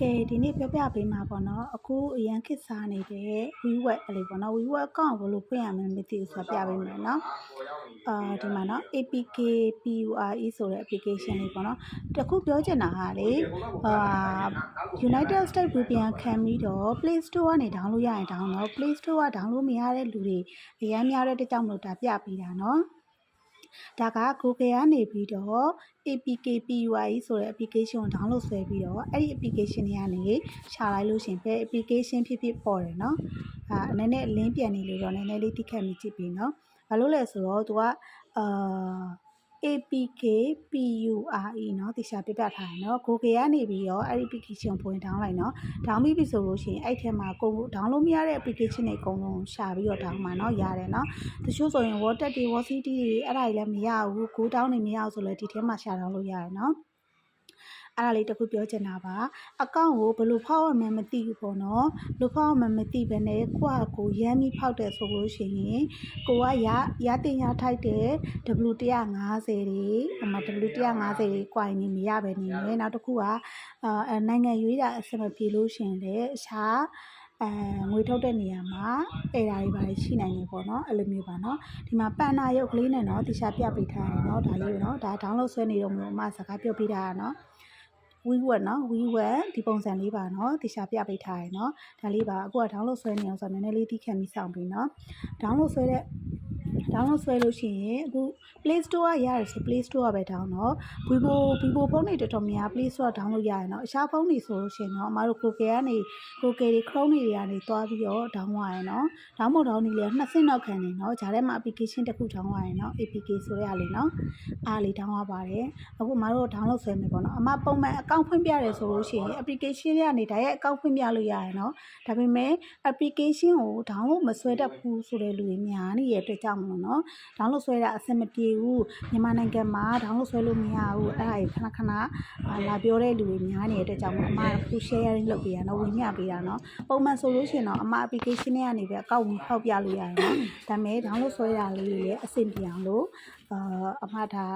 ကဲဒီနေ့ပြောပြပေးမှာပေါ့နော်အခုအရန်ခစ်စားနေတဲ့ WeWork အလေးပေါ့နော် WeWork account ကိုဘယ်လိုဖွင့်ရမလဲမသိဘူးဆိုတော့ပြပေးမယ်နော်အာဒီမှာနော် APK PURE ဆိုတဲ့ application လေးပေါ့နော်တခုပြောချင်တာဟာလေအာ United States VPN ခံပြီးတော့ Play Store ကနေ download ရရင် download Play Store က download မရတဲ့လူတွေအရန်များတဲ့အတွက်ကြောင့်မလို့ဒါပြပေးတာနော် ဒါက Google ကနေပြီးတော့ APK PUI ဆိုတဲ့ application ကို download ဆွဲပြီးတော့အဲ့ဒီ application တွေကနေရှာလိုက်လို့ရှရင်ဘယ် application ဖြစ်ဖြစ်ပေါ်တယ်နော်အာနည်းနည်း link ပြန်နေလို့တော့နည်းနည်းလေးတိခတ်မိကြည့်ပြီနော်ဘာလို့လဲဆိုတော့သူကအာ APK PURE เนาะတခြားပြပြထားတယ်เนาะ Google ကနေပြီးတော့အဲ့ဒီ application ဖွင့် down လိုက်เนาะ down ပြီးပြီဆိုလို့ရှိရင်အဲ့ထဲမှာကို download မရတဲ့ application တွေအကုန်လုံးရှာပြီးတော့ down မှာเนาะရတယ်เนาะတချို့ဆိုရင် WordTag တွေ WordCity တွေအဲ့ဒါတွေလည်းမရဘူး Go down တွေမရဘူးဆိုလည်းဒီထဲမှာရှာ down လို့ရတယ်เนาะ အဲ့ဒါလေးတစ်ခုပြောချင်တာပါအကောင့်ကိုဘယ်လိုဖောက်ရမှန်းမသိဘူးပေါ့နော်ဘယ်လိုဖောက်ရမှန်းမသိဘဲနဲ့ကိုယ့်အကိုရမ်းပြီးဖောက်တယ်ဆိုလို့ရှိရင်ကိုကရရတင်ရထိုက်တဲ့ W150 တွေအမ W150 တွေ coin နေမရပဲနေတယ်နောက်တစ်ခုကအာနိုင်ငံရွေးတာအဆင်မပြေလို့ရှိရင်လည်းအခြားအဲငွေထုတ်တဲ့နေရာမှာအဲ့ဒါတွေပါရှိနိုင်တယ်ပေါ့နော်အဲ့လိုမျိုးပါနော်ဒီမှာပန်နာရုပ်ကလေးနဲ့နော်တခြားပြပေးထားတယ်နော်ဒါလေးပဲနော်ဒါ download ဆွဲနေတော့မလို့အမစကားပြောပြတာနော် WeWork နော် WeWork ဒီပုံစံလေးပါနော်တခြားပြပေးထားရယ်နော်ဒါလေးပါအခုက download ဆွဲနေအောင်ဆိုတော့နည်းနည်းလေးတိခတ်ပြီးစောင့်ပြီးနော် download ဆွဲတဲ့ download ဆွဲလို့ရှိရင်အခု Play Store ကရတယ်ဆို Play Store ကပဲ down တော့ Vivo Vivo ဖုန်းတွေတော်တော်များ Play Store download ရရနော်အခြားဖုန်းတွေဆိုလို့ရှိရင်တော့အမတို့ Google ကနေ Google တွေ Chrome တွေကနေတွားပြီးတော့ down ရရနော် down မို့ down နေလေနှစ်ဆင့်နောက်ခံနေနော်ဂျာထဲမှာ application တစ်ခု down ရရနော် APK ဆိုရလေနော်အားလေး down ရပါတယ်အခုအမတို့ download ဆွဲမယ်ပေါ့နော်အမပုံမှန် account ဖွင့်ပြတယ်ဆိုလို့ရှိရင် application တွေကနေ direct account ဖွင့်ပြလို့ရရနော်ဒါပေမဲ့ application ကို download မဆွဲတတ်ဘူးဆိုတဲ့လူတွေများနေတဲ့အတွက်ကြောင့်မလို့နော် download ဆွဲတာအဆင်မပြေဘူးမြန်မာနိုင်ငံမှာ download ဆွဲလို့မရဘူးအဲ့ဒါကြီးခဏခဏလာပြောတဲ့လူတွေများနေတဲ့အတွက်ကြောင့်မို့အမကခု sharing လုပ်ပေးရနော်ဝင်ညပေးတာနော်ပုံမှန်ဆိုလို့ရှိရင်တော့အမ application တွေကနေပဲအကောင့်ဝင်ဖောက်ပြလို့ရတယ်နော်ဒါပေမဲ့ download ဆွဲတာလေးတွေလည်းအဆင်ပြေအောင်လို့အာအမဒါ